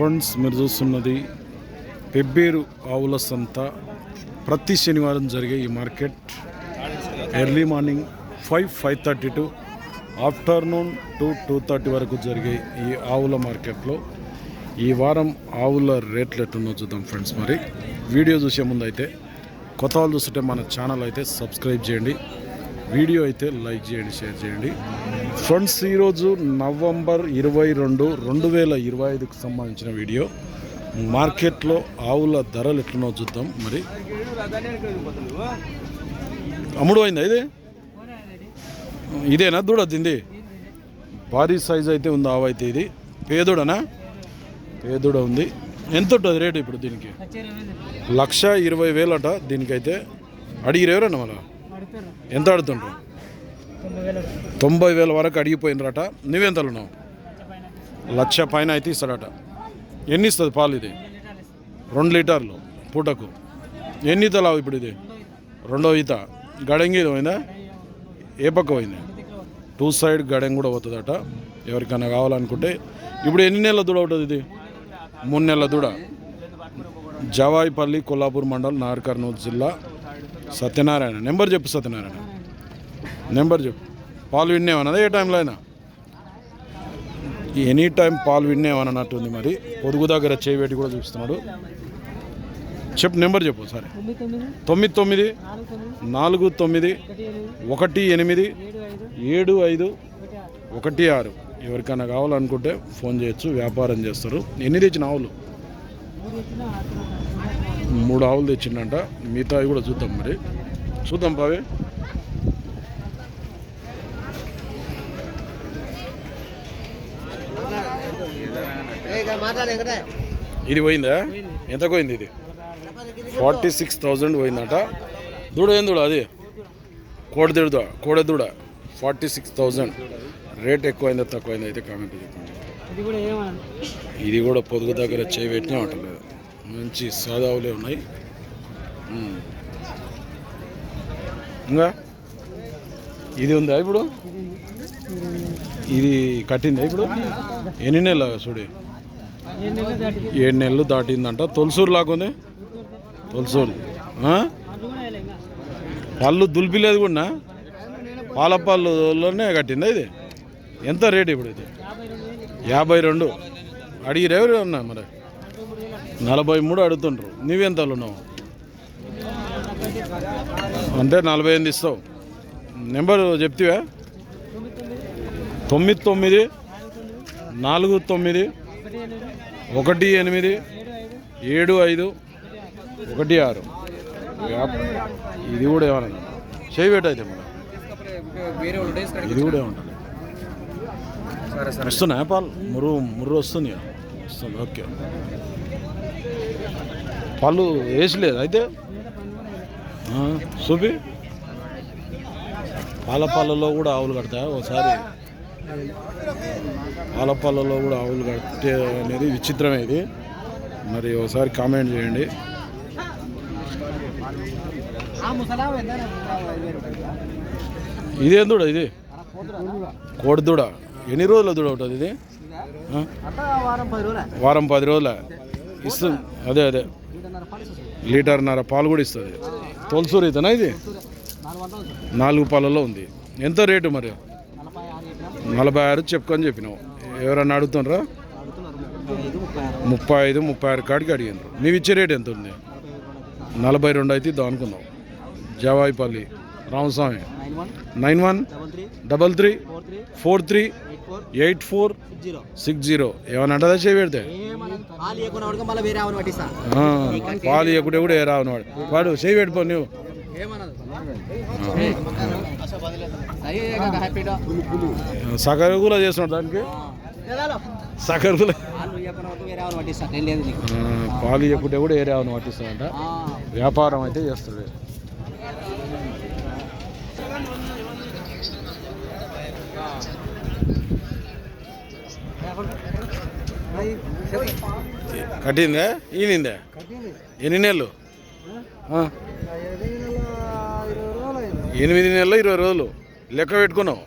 Friends మీరు చూస్తున్నది పెబ్బేరు ఆవుల సంత. ప్రతి శనివారం జరిగే ఈ market. Early morning five five thirty to afternoon two two thirty వరకు జరిగే ఈ ఆవుల మార్కెట్లో. ఈ వారం ఆవుల రేట్లు ఎట్టున్నో చూద్దాం ఫ్రెండ్స్ మరి. వీడియో చూసే ముందు అయితే కొత్త వాళ్ళు చూస్తుంటే మన ఛానల్ అయితే సబ్స్క్రైబ్ చేయండి. వీడియో అయితే లైక్ చేయండి షేర్ చేయండి. ఫ్రెండ్స్ ఈరోజు నవంబర్ ఇరవై రెండు రెండు వేల ఇరవై ఐదుకు సంబంధించిన వీడియో. మార్కెట్లో ఆవుల ధరలు ఎట్లున్నో చూద్దాం మరి. అమ్ముడు అయిందా ఇది? ఇదేనా దూడ తింది భారీ సైజ్ అయితే ఉంది ఆవు అయితే ఇది. పేదోడనా? పేదోడ ఉంది. ఎంత ఉంటుంది రేటు ఇప్పుడు దీనికి? లక్ష ఇరవై వేలట దీనికైతే. అడిగిరు ఎవరన్నా మళ్ళా? ఎంత అడుగుతుండ్రు తొంభై వేల వరకు అడిగిపోయినరట. నువ్వెంతలు ఉన్నావు లక్ష పైన అయితే ఇస్తాడట. ఎన్ని ఇస్తుంది పాలు ఇది? రెండు లీటర్లు పూటకు. ఎన్ని ఈతలావు ఇప్పుడు ఇది? రెండో ఈత. గడంగి పోయిందా? ఏ పక్క పోయింది? టూ సైడ్ గడం కూడా పోతుందట. ఎవరికైనా కావాలనుకుంటే. ఇప్పుడు ఎన్ని నెలల దూడ ఉంటుంది ఇది? మూడు నెలల దూడ. జవాయిపల్లి కొల్లాపూర్ మండల్ నాగార్కర్నూలు జిల్లా. సత్యనారాయణ. నెంబర్ చెప్పు సత్యనారాయణ. నెంబర్ చెప్పు. పాలు విన్నేమన్నదా ఏ టైంలో అయినా. ఎనీ టైం పాలు విన్నేమన్నట్టుంది మరి. పొదుగు దగ్గర చేయబెట్టి కూడా చూపిస్తున్నాడు. చెప్పు నెంబర్ చెప్పు సరే తొమ్మిది తొమ్మిది నాలుగు తొమ్మిది ఒకటి ఎనిమిది ఏడు ఐదు ఒకటి ఆరు. ఎవరికైనా కావాలనుకుంటే ఫోన్ చేయొచ్చు వ్యాపారం చేస్తారు. ఎన్ని తెచ్చిన ఆవులు? మూడు ఆవులు తెచ్చిండంట. మిగతావి కూడా చూద్దాం మరి. చూద్దాం పావే ఇది పోయిందా? ఎంత పోయింది ఇది? ఫార్టీ సిక్స్ థౌజండ్ పోయిందట. దూడ ఏం దూడ అది? కోడి దూడ కోడె దూడ. Forty six thousand. రేట్ ఎక్కువైందా తక్కువైందా అయితే కామెంట్ చెప్పండి ఇది కూడా పొదుగు దగ్గర చేయి పెట్టినా ఉంటలేదు మంచి సాదావులే ఉన్నాయి. ఇంకా? ఇది ఉందా ఇప్పుడు? ఇది కట్టిందా ఇప్పుడు? ఎన్ని నెలలు చూడు? ఏడు నెలలు దాటిందంట. తొలసూరు లాగుంది తొలసూరు. పళ్ళు దులిపిలేదు కూడా పాల పళ్ళులోనే కట్టిందా ఇది? ఎంత రేటు ఇప్పుడు ఇది? యాభై రెండు. అడిగిరెవరు ఉన్నా మరి? నలభై మూడు అడుగుతుండ్రు. నువ్వెంతలు అంటే నలభై ఎనిమిది ఇస్తావు. నెంబర్ చెప్తివా? తొమ్మిది తొమ్మిది నాలుగు తొమ్మిది ఒకటి ఎనిమిది ఏడు ఐదు ఒకటి ఆరు. ఇది కూడా ఏమన్నా చేయి పెట్టయితే మరి ఇది కూడా ఏమంటుంది వస్తున్నాయా పాలు? ముర్రు ముర్రు వస్తుంది వస్తుంది ఓకే. పాలు వేసలేదు. అయితే చూపి పాల పాలలో కూడా ఆవులు కడతాయా? ఒకసారి పాల పాలలో కూడా ఆవులు కట్టే అనేది విచిత్రమే ఇది. మరి ఒకసారి కామెంట్ చేయండి. ఇదేం దూడ ఇది? కోడి దూడ. ఎన్ని రోజుల దూడ ఉంటుంది ఇది? వారం పది రోజుల. ఇస్తుంది. అదే అదే. లీటర్న్నర పాలు కూడా ఇస్తుంది. తొలసూరు ఇతనా ఇది? నాలుగు వందలు వస్తుంది. నాలుగు పాలలో ఉంది. ఎంత రేటు మరి? నలభై ఆరు చెప్పుకొని చెప్పినావు. ఎవరన్నా అడుగుతుండ్రా? అడుగుతున్నారు ముప్పై ఐదు ముప్పై ఆరు కాడికి అడిగినారు నీవు ఇచ్చే రేట్ ఎంత ఉంది? నలభై రెండు అయితే ఇద్దాం అనుకున్నావు. Jawaipalli Ramaswamy. Nine one double three four three eight four six zero. Six zero. ఏమన్నా అంటదా చేయి పెడితే? పాలు ఇవ్వకుంటే కూడా ఏ రావు వాడు చేయి పెట్టుకో నువ్వు. సగరు కూడా చేస్తున్నాడు దానికి? సగరు కూడా పాలు ఇవ్వకుంటే కూడా ఏ రావును పట్టిస్తాడంట. వ్యాపారం అయితే చేస్తాడు. చెప్పు. కట్టిందా? ఈనిందా? ఎన్ని నెలలు? ఎనిమిది నెలలు ఇరవై రోజులు. లెక్క పెట్టుకున్నావు?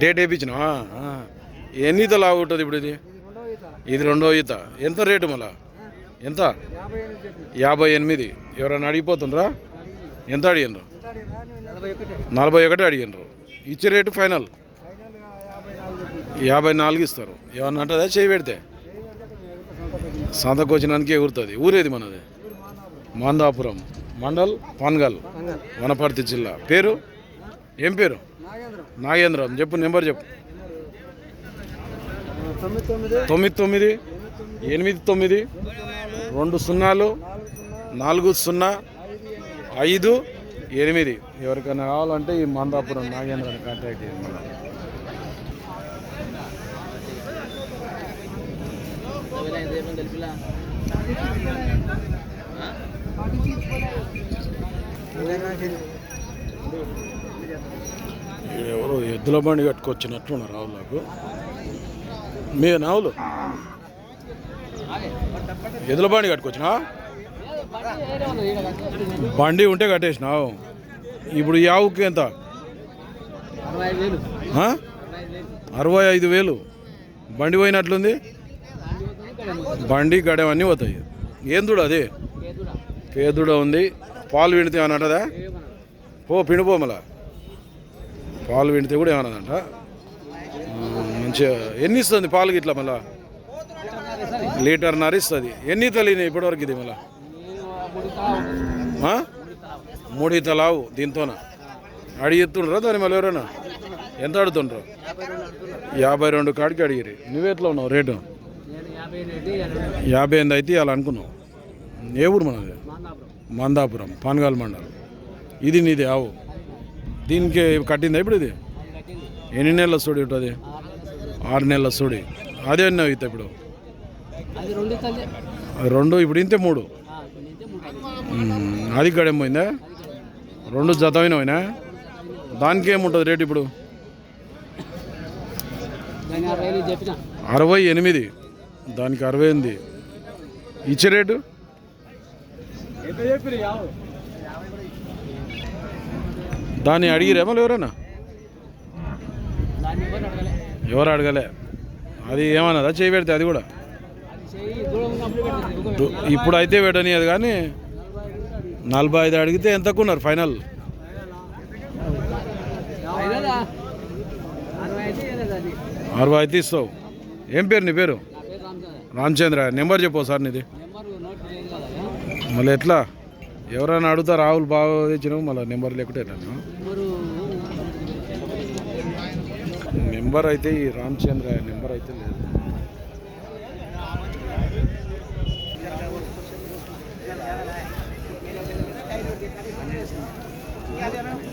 డేట్ వేయించినావా? ఎన్ని ఈత లాగుంటుంది ఇప్పుడు ఇది? ఇది రెండో ఈత. ఎంత రేటు మళ్ళా? ఎంత? యాభై ఎనిమిది. ఎవరైనా అడిగిపోతుండ్రా? ఎంత అడిగినరు నలభై నలభై ఒకటి అడిగినరు ఇచ్చే రేటు ఫైనల్ ఫైనల్గా యాభై నాలుగు చెప్పి యాభై నాలుగు ఇస్తారు. ఏమన్నా అంటుందా? చేయి పెడితే. సంతకు వచ్చినానికి ఎగురుతుంది. ఊరేది మనది? మాందాపురం. మండల్ పాన్గల్. వనపర్తి జిల్లా. పేరు? ఏం పేరు? నాగేంద్రం. చెప్పు నెంబర్ చెప్పు. తొమ్మిది తొమ్మిది తొమ్మిది తొమ్మిది ఎనిమిది తొమ్మిది రెండు సున్నాలు నాలుగు సున్నా ఐదు ఎనిమిది. ఎవరికైనా కావాలంటే ఈ మందాపురం నాగేంద్రాన్ని కాంటాక్ట్ చేయండి. మళ్ళీ ఎవరో ఎద్దుల బండి కట్టుకొచ్చినట్లున్నారు రావులకు మీ నావులు ఎద్దుల బండి కట్టుకొచ్చినా? బండి ఉంటే కట్టేసినావు. ఇప్పుడు ఈ ఆవుకి ఎంత? అరవై ఐదు వేలు. బండి పోయినట్లుంది? బండి గడెం అన్నీ పోతాయి. ఏం దూడ అది? పేదుడ ఉంది. పాలు విండితే అంటదా? పో పిండిపో మళ్ళా. పాలు విండితే కూడా ఏమన్నదంట ఆ, మంచిగా ఎన్ని ఇస్తుంది పాలు ఇట్లా మళ్ళా? లీటర్ ఇస్తుంది. ఎన్ని తల్లిని ఇప్పటివరకు ఇది మళ్ళా? మూడు ఇతలావు దీంతోన? అడిగి దాని మళ్ళీ ఎవరైనా? ఎంత అడుగుతుండ్రు? యాభై రెండు కాడికి అడిగిరి నువ్వెట్లా ఉన్నావు రేటు? యాభై ఎనిమిది అయితే అలా అనుకున్నావు ఏ ఊరు మనది? మందాపురం పాన్గాల్ మండలం. ఇది నీది ఆవు. దీనికి కట్టిందా ఇప్పుడు ఇది? ఎన్ని నెలల సూడి ఉంటుంది? ఆరు నెలల సూడి. అదే అన్నావు అయితే ఇప్పుడు. రెండు ఇప్పుడు ఇంతే మూడు. అది గడేం పోయిందా? రెండు జతమైన పోయినా దానికి ఏముంటుంది రేటు ఇప్పుడు? అరవై ఎనిమిది. దానికి అరవై ఎనిమిది ఇచ్చే రేటు? దాన్ని అడిగిరేమో ఎవరైనా ఎవరు అడగలే. అది ఏమన్నదా? చేయి పెడితే అది కూడా. ఇప్పుడు అయితే పెట్టనియదు కానీ నలభై ఐదు అడిగితే ఎంతకున్నారు ఫైనల్? అరవై అయితే ఇస్తావు. ఏం పేరు నీ పేరు? రామచంద్ర నెంబర్ చెప్పు సార్ నీది. మళ్ళీ ఎట్లా? ఎవరైనా అడుగుతా రాహుల్ బాగా తెచ్చినావు మళ్ళీ నెంబర్ లేకుంటే ఎట్లా? నెంబర్ అయితే ఈ రామచంద్ర నెంబర్ అయితే లేదు. సార్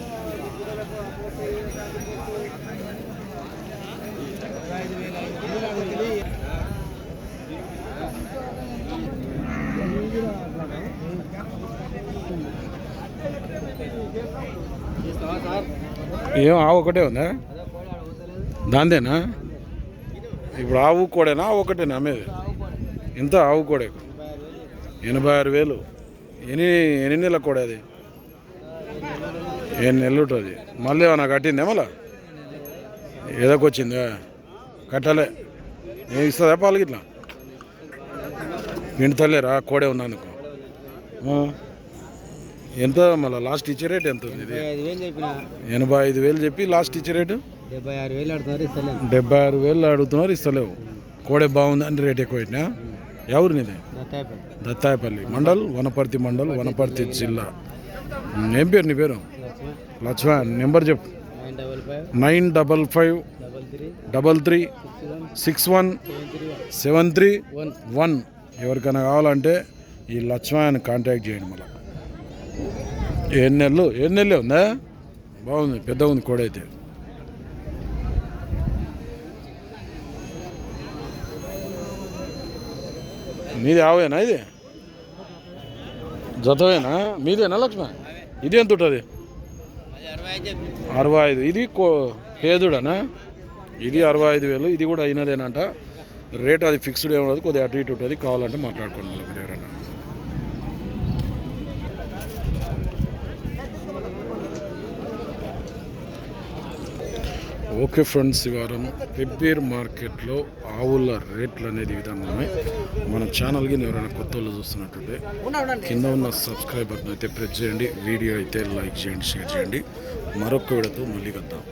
ఏం ఆవు ఒకటే ఉందా? దాందేనా ఇప్పుడు ఆవు కోడేనా? ఆవు ఒకటేనా అమ్మేది? ఎంత ఆవు కోడే? ఎనభై ఆరు వేలు. ఎన్ని ఎన్ని నెలల కోడే అది? ఎన్ని నెలలు ఉంటుంది. మళ్ళీ ఏమన్నా కట్టిందే మళ్ళా? ఏదోకొచ్చిందా? కట్టలే. నేను ఇస్తుందా పాలకి ఇట్లా వింటలేరా కోడే ఉన్నానుకో ఎంత మళ్ళీ లాస్ట్ ఇచ్చే రేట్ ఎంత? ఎనభై ఐదు వేలు చెప్పి లాస్ట్ ఇచ్చే రేటు? డెబ్బై ఆరు వేలు ఆడుతున్నారు ఇస్తలేదు డెబ్బై ఆరు వేలు అడుగుతున్నారు ఇస్తలేవు. కోడే రేట్ ఎక్కువ పెట్టినా? ఎవరు నీది? దత్తాయపల్లి. మండల్ వనపర్తి మండల్ వనపర్తి జిల్లా. ఏం పేరు నీ పేరు? లక్ష్మణ్. నెంబర్ చెప్పు. Nine double five. Double three. Six one. Seven three. One. ఎవరికైనా కావాలంటే ఈ లక్ష్మణ్ కాంటాక్ట్ చేయండి మళ్ళీ. ఏడు నెలలు ఏడు నెలలే ఉందా? బాగుంది పెద్ద ఉంది కోడైతే అయితే. మీది ఆవేనా ఇది? జతవేనా మీదేనా లక్ష్మణ ఇది ఎంత ఉంటుంది? అరవై ఐదు. ఇది కో పేదుడనా? ఇది అరవై ఐదు వేలు ఇది కూడా అయినదేనంట. రేట్ అది ఫిక్స్డ్ ఏమి ఉండదు కొద్దిగా అటు ఇటు ఉంటుంది కావాలంటే మాట్లాడుకోండి మళ్ళీ మీరు ఎవరైనా ఓకే ఫ్రెండ్స్ ఈ వారం పెబ్బేర్ మార్కెట్లో ఆవుల రేట్లు అనేది విధంగానే ఉన్నాయి. మన ఛానల్కి ఎవరైనా కొత్త వాళ్ళు చూస్తున్నట్టుంటే కింద ఉన్న సబ్స్క్రైబర్ని అయితే ప్రెస్ చేయండి. వీడియో అయితే లైక్ చేయండి షేర్ చేయండి. మరొక వీడియోతో మళ్ళీ కద్దాం